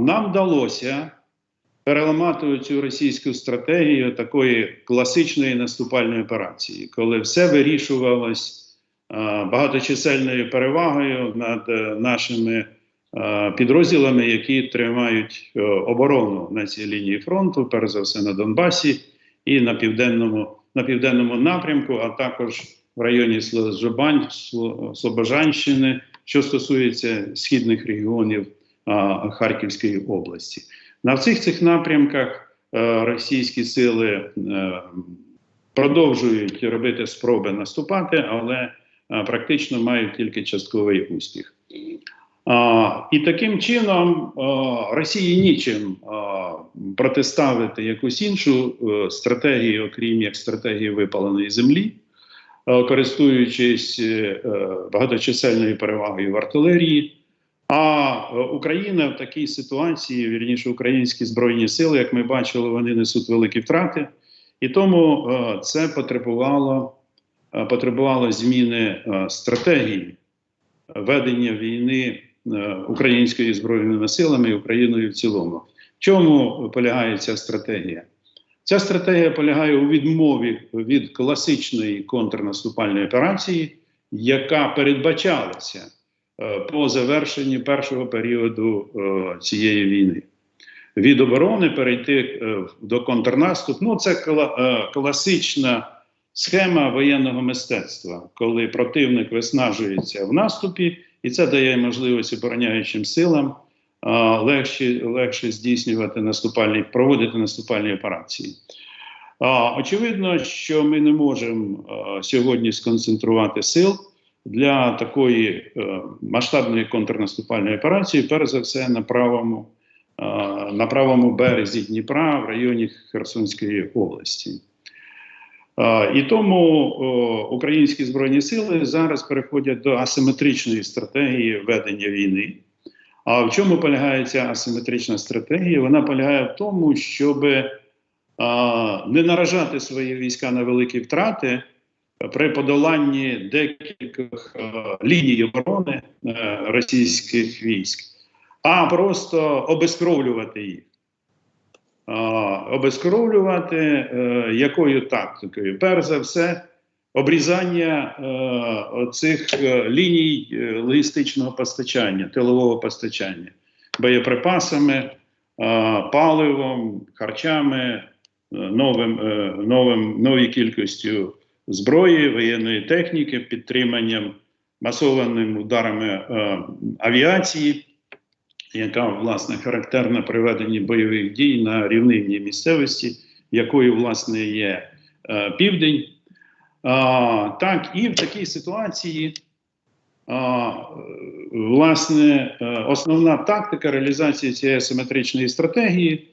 нам вдалося переламати цю російську стратегію такої класичної наступальної операції, коли все вирішувалось е, багаточисельною перевагою над е, нашими е, підрозділами, які тримають оборону на цій лінії фронту, перш за все на Донбасі і на південному, на південному напрямку, а також в районі Слобожанщини, що стосується східних регіонів Харківської області. На всіх цих напрямках е, російські сили е, продовжують робити спроби наступати, але е, практично мають тільки частковий успіх. А, і таким чином а, Росії нічим а, протиставити якусь іншу стратегію, окрім як стратегії випаленої землі, користуючись е, багаточисельною перевагою в артилерії. А е, Україна в такій ситуації, вірніше, українські збройні сили, як ми бачили, вони несуть великі втрати, і тому е, це потребувало, е, потребувало зміни стратегії ведення війни української збройними силами і Україною в цілому. В чому полягає ця стратегія? Ця стратегія полягає у відмові від класичної контрнаступальної операції, яка передбачалася по завершенні першого періоду е, цієї війни. Від оборони перейти е, до контрнаступу. Ну, це е, класична схема воєнного мистецтва, коли противник виснажується в наступі, і це дає можливість обороняючим силам легше, легше здійснювати наступальні, проводити наступальні операції. Очевидно, що ми не можемо сьогодні сконцентрувати сил для такої е, масштабної контрнаступальної операції, перш за все на правому, а, на правому березі Дніпра в районі Херсонської області. Е, І тому українські збройні сили зараз переходять до асиметричної стратегії ведення війни. А в чому полягає ця асиметрична стратегія? Вона полягає в тому, щоб е, не наражати свої війська на великі втрати при подоланні декількох е, ліній оборони е, російських військ, а просто обезкровлювати їх. А, обезкровлювати е, якою тактикою? Перш за все, обрізання цих ліній логістичного постачання, тилового постачання, боєприпасами, паливом, харчами, новим, новим, новою кількістю зброї, воєнної техніки, підтриманням масованими ударами е, авіації яка власне характерна при веденні бойових дій на рівнинній місцевості, якою власне є е, південь. А, так, і в такій ситуації, власне, е, основна тактика реалізації цієї асиметричної стратегії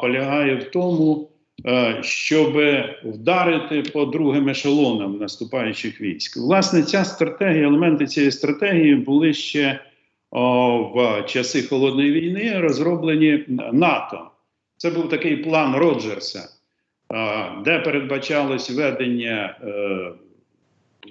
полягає в тому, щоб вдарити по другим ешелонам наступаючих військ. Власне, ця стратегія, елементи цієї стратегії були ще о, в часи холодної війни розроблені НАТО. Це був такий план Роджерса, а, де передбачалось ведення е,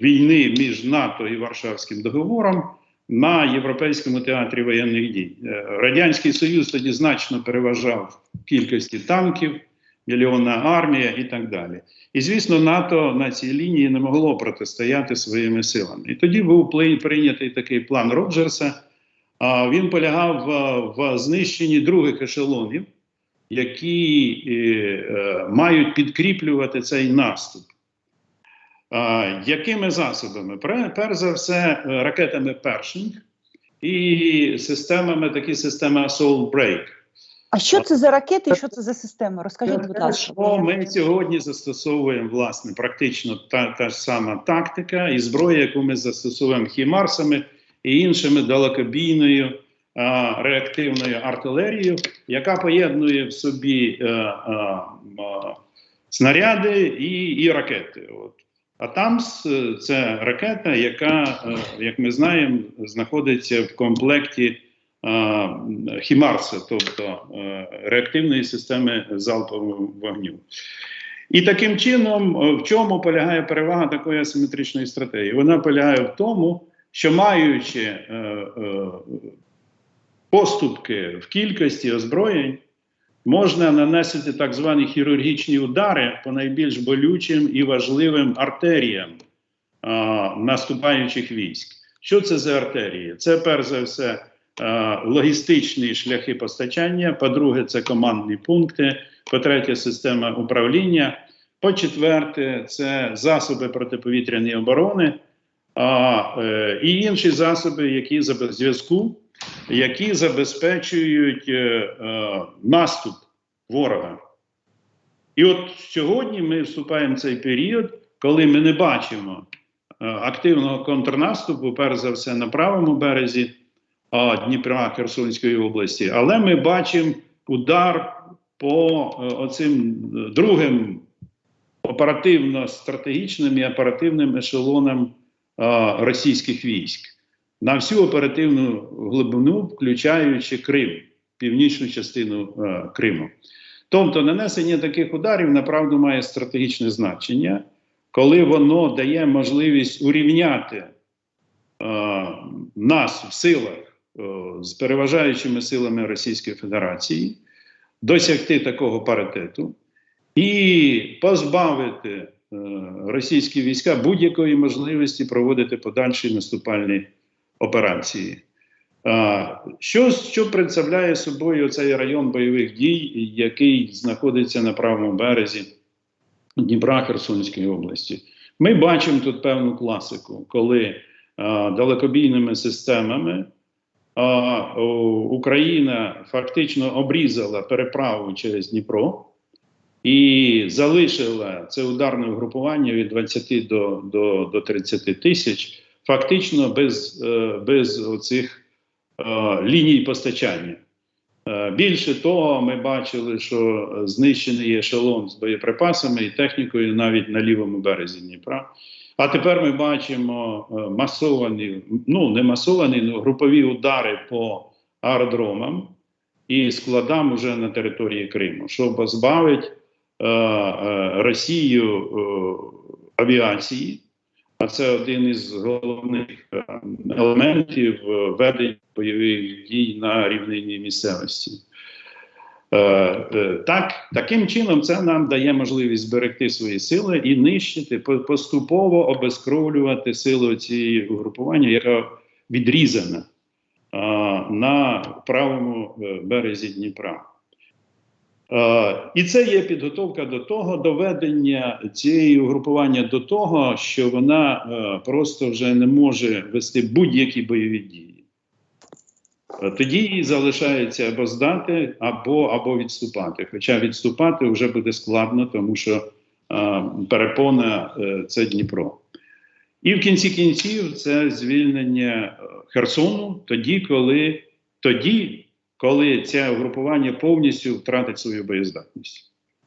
війни між НАТО і Варшавським договором на Європейському театрі воєнних дій. Е, Радянський Союз тоді значно переважав кількості танків, мільйонна армія і так далі. І звісно, НАТО на цій лінії не могло протистояти своїми силами. І тоді був прийнятий такий план Роджерса. Він полягав в, знищенні других ешелонів, які е, мають підкріплювати цей наступ. Якими засобами? Перш за все, е, ракетами Першинг і системами, такі системи Assault Break. А що це за ракети і що це за система? Розкажіть, будь ласка. що ми сьогодні застосовуємо власне практично та, та ж сама тактика і зброя, яку ми застосовуємо хімарсами і іншими далекобійною а, реактивною артилерією, яка поєднує в собі е, а, а, снаряди і, і ракети. От. А там це ракета, яка, е, як ми знаємо, знаходиться в комплекті а, Хімарса, тобто е, реактивної системи залпового вогню. І таким чином, е, в чому полягає перевага такої асиметричної стратегії? Вона полягає в тому, що маючи е, е, поступки в кількості озброєнь, можна нанести так звані хірургічні удари по найбільш болючим і важливим артеріям а, наступаючих військ. Що це за артерії? Це перш за все логістичні шляхи постачання. По-друге, це командні пункти. По-третє, система управління. По-четверте, це засоби протиповітряної оборони а, е, і інші засоби, які зв'язку, які забезпечують е, е, наступ ворога. І от сьогодні ми вступаємо в цей період, коли ми не бачимо е, активного контрнаступу, перш за все, на правому березі Дніпра Херсонської області, але ми бачимо удар по е, оцим е, другим оперативно-стратегічним і оперативним ешелонам російських військ на всю оперативну глибину, включаючи Крим, північну частину е, Криму. Тобто, нанесення таких ударів направду має стратегічне значення, коли воно дає можливість урівняти е, нас в силах е, з переважаючими силами Російської Федерації, досягти такого паритету і позбавити е, російські війська будь-якої можливості проводити подальші наступальні операції. Що, що представляє собою цей район бойових дій, який знаходиться на правому березі Дніпра Херсонської області? Ми бачимо тут певну класику, коли а, далекобійними системами Україна фактично обрізала переправу через Дніпро і залишила це ударне угрупування від 20 до, до, до 30 тисяч фактично без, е, без оцих е, ліній постачання. Е, Більше того, ми бачили, що знищений ешелон з боєприпасами і технікою навіть на лівому березі Дніпра. А тепер ми бачимо е, масовані, ну не масовані, але групові удари по аеродромам і складам уже на території Криму, що позбавить е, е, Росію е, авіації. А це один із головних е, елементів ведення бойових дій на рівнині місцевості. Е, е, Так, таким чином, це нам дає можливість зберегти свої сили і нищити, поступово обезкровлювати силу цієї угрупування, яка відрізана а, на правому е, березі Дніпра. Е, і це є підготовка до того, доведення цієї угрупування до того, що вона е, просто вже не може вести будь-які бойові дії. Е, Тоді їй залишається або здати, або, або відступати. Хоча відступати вже буде складно, тому що е, перепона е, це Дніпро. І в кінці кінців це звільнення е, Херсону тоді, коли тоді, коли це угрупування повністю втратить свою боєздатність.